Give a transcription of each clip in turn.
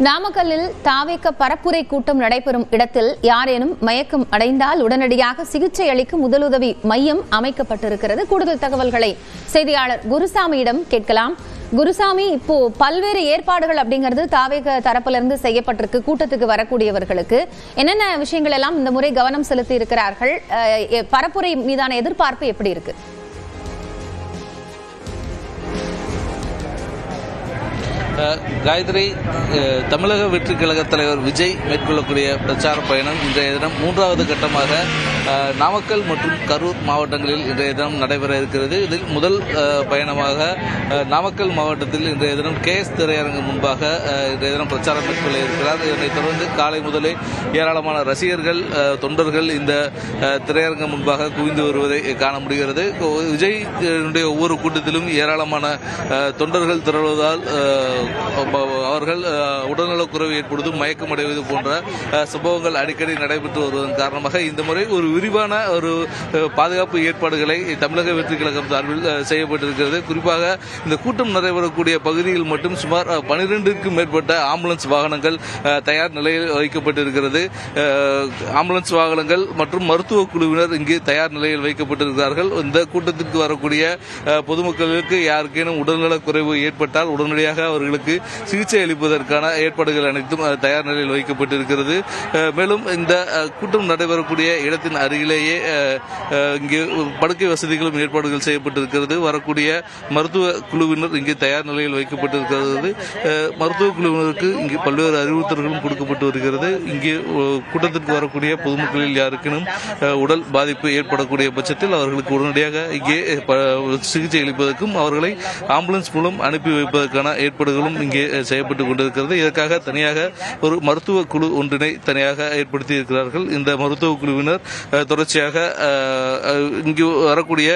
நாமக்கல்லில் தாவேக்க பரப்புரை கூட்டம் நடைபெறும் இடத்தில் யாரேனும் மயக்கம் அடைந்தால் உடனடியாக சிகிச்சை அளிக்கும் முதலுதவி மையம் அமைக்கப்பட்டிருக்கிறது. கூடுதல் தகவல்களை செய்தியாளர் குருசாமியிடம் கேட்கலாம். குருசாமி இப்போ பல்வேறு ஏற்பாடுகள் அப்படிங்கிறது தாவேக தரப்புல இருந்து செய்யப்பட்டிருக்கு கூட்டத்துக்கு வரக்கூடியவர்களுக்கு. என்னென்ன விஷயங்கள் எல்லாம் இந்த முறை கவனம் செலுத்தி இருக்கிறார்கள்? அஹ், பரப்புரை மீதான எதிர்பார்ப்பு எப்படி இருக்கு? காயத்ரி தமிழக வெற்றி கழக தலைவர் விஜய் மேற்கொள்ளக்கூடிய பிரச்சார பயணம் இன்றைய தினம் மூன்றாவது கட்டமாக நாமக்கல் மற்றும் கரூர் மாவட்டங்களில் இன்றைய தினம் நடைபெற இருக்கிறது. இதில் முதல் பயணமாக நாமக்கல் மாவட்டத்தில் இன்றைய தினம் கே எஸ் திரையரங்கு முன்பாக இன்றைய தினம் பிரச்சாரம் மேற்கொள்ள இருக்கிறார். இதனைத் தொடர்ந்து காலை முதலே ஏராளமான ரசிகர்கள் தொண்டர்கள் இந்த திரையரங்கு முன்பாக குவிந்து வருவதை காண முடிகிறது. விஜய் ஒவ்வொரு கூட்டத்திலும் ஏராளமான தொண்டர்கள் திரள்வதால் அவர்கள் உடல்நலக்குறைவு ஏற்படுவது மயக்கமடைவது போன்ற சம்பவங்கள் அடிக்கடி நடைபெற்று வருவதன் காரணமாக இந்த முறை ஒரு விரிவான ஒரு பாதுகாப்பு ஏற்பாடுகளை தமிழக வெற்றி கழகம் சார்பில் செய்யப்பட்டிருக்கிறது. குறிப்பாக இந்த கூட்டம் நடைபெறக்கூடிய பகுதியில் மட்டும் சுமார் பனிரெண்டுக்கும் மேற்பட்ட ஆம்புலன்ஸ் வாகனங்கள் தயார் நிலையில் வைக்கப்பட்டிருக்கிறது. ஆம்புலன்ஸ் வாகனங்கள் மற்றும் மருத்துவ குழுவினர் இங்கு தயார் நிலையில் வைக்கப்பட்டிருக்கிறார்கள். இந்த கூட்டத்திற்கு வரக்கூடிய பொதுமக்களுக்கு யாருக்கேனும் உடல்நலக் குறைவு ஏற்பட்டால் உடனடியாக அவர்களுக்கு சிகிச்சை அளிப்பதற்கான ஏற்பாடுகள் அனைத்தும் தயார் நிலையில் வைக்கப்பட்டிருக்கிறது. மேலும் இந்த கூட்டம் நடைபெறக்கூடிய இடத்தின் அருகிலேயே இங்கே படுக்கை வசதிகளும் ஏற்பாடுகள் செய்யப்பட்டிருக்கிறது. வரக்கூடிய மருத்துவ குழுவினர் இங்கே தயார் நிலையில் வைக்கப்பட்டிருக்கிறது. மருத்துவ குழுவினருக்கு இங்கே பல்வேறு அறிவுறுத்தல்களும் கொடுக்கப்பட்டு வருகிறது. இங்கே கூட்டத்திற்கு வரக்கூடிய பொதுமக்களில் யாருக்கினும் உடல் பாதிப்பு ஏற்படக்கூடிய பட்சத்தில் அவர்களுக்கு உடனடியாக இங்கே சிகிச்சை அளிப்பதற்கும் அவர்களை ஆம்புலன்ஸ் மூலம் அனுப்பி வைப்பதற்கான ஏற்பாடுகளும் இங்கே செய்யப்பட்டு கொண்டிருக்கிறது. இதற்காக தனியாக ஒரு மருத்துவ குழு ஒன்றினை தனியாக ஏற்படுத்தி இருக்கிறார்கள். இந்த மருத்துவ குழுவினர் தொடர்ச்சியாக இங்கு வரக்கூடிய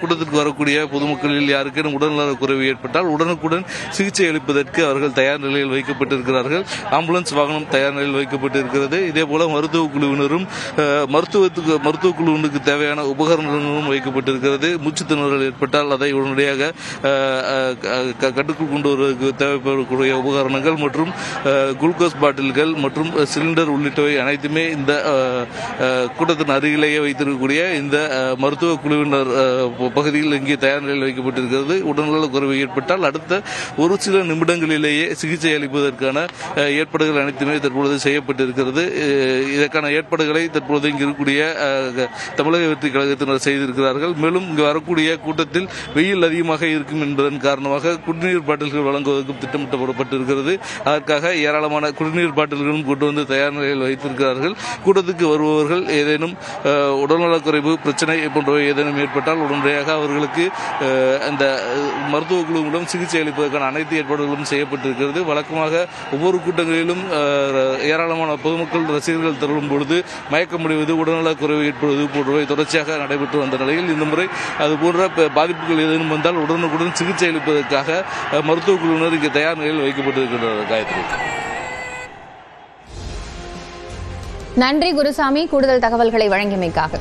கூட்டத்திற்கு வரக்கூடிய பொதுமக்களில் யாருக்கேனும் உடல்நல குறைவு ஏற்பட்டால் உடனுக்குடன் சிகிச்சை அளிப்பதற்கு அவர்கள் தயார் நிலையில் வைக்கப்பட்டிருக்கிறார்கள். ஆம்புலன்ஸ் வாகனம் தயார் நிலையில் வைக்கப்பட்டிருக்கிறது. இதே போல மருத்துவ குழுவினரும் மருத்துவத்துக்கு மருத்துவ குழுவினருக்கு தேவையான உபகரணங்களும் வைக்கப்பட்டிருக்கிறது. மூச்சு திணறல் ஏற்பட்டால் அதை உடனடியாக கட்டுக்குள் கொண்டு வருவதற்கு தேவைப்படக்கூடிய உபகரணங்கள் மற்றும் குளுக்கோஸ் பாட்டில்கள் மற்றும் சிலிண்டர் உள்ளிட்டவை அனைத்துமே இந்த கூட்டத்தின் அருகிலேயே வைத்திருக்கக்கூடிய இந்த மருத்துவ குழுவினர் பகுதியில் இங்கே தயார் நிலையில் வைக்கப்பட்டிருக்கிறது. உடல்நலக் குறைவு ஏற்பட்டால் அடுத்த ஒரு சில நிமிடங்களிலேயே சிகிச்சை அளிப்பதற்கான ஏற்பாடுகள் அனைத்துமே தற்பொழுது செய்யப்பட்டிருக்கிறது. இதற்கான ஏற்பாடுகளை தற்பொழுது இங்கு இருக்கக்கூடிய தமிழக வெற்றி கழகத்தினர் செய்திருக்கிறார்கள். மேலும் இங்கு வரக்கூடிய கூட்டத்தில் வெயில் அதிகமாக இருக்கும் என்பதன் காரணமாக குடிநீர் பாட்டில்கள் வழங்குவதற்கு திட்டமிட்டப்படப்பட்டு இருக்கிறது அதற்காக ஏராளமான குடிநீர் பாட்டில்களும் கொண்டு வந்து தயார் நிலையில் வைத்திருக்கிறார்கள். கூட்டத்துக்கு வருபவர்கள் ஏதேனும் உடல்நலக் உடல்நலக்குறைவு பிரச்சனை போன்றவை ஏதேனும் ஏற்பட்டால் உடனடியாக அவர்களுக்கு அந்த மருத்துவ குழு மூலம் சிகிச்சை அளிப்பதற்கான அனைத்து ஏற்பாடுகளும் செய்யப்பட்டிருக்கிறது. வழக்கமாக ஒவ்வொரு கூட்டங்களிலும் ஏராளமான பொதுமக்கள் ரசிகர்கள் திரளும் பொழுது மயக்கமடைவது உடல்நலக் குறைவு ஏற்படுவது போன்றவை தொடர்ச்சியாக நடைபெற்று வந்த நிலையில் இந்த முறை அது போன்ற பாதிப்புகள் ஏதேனும் வந்தால் உடனுக்குடன் சிகிச்சை அளிப்பதற்காக மருத்துவ குழுவினர் இங்கு தயார் நிலையில் வைக்கப்பட்டிருக்கிறார் காயத்ரி. நன்றி குருசாமி. கூடுதல் தகவல்களை வழங்கியமைக்காக.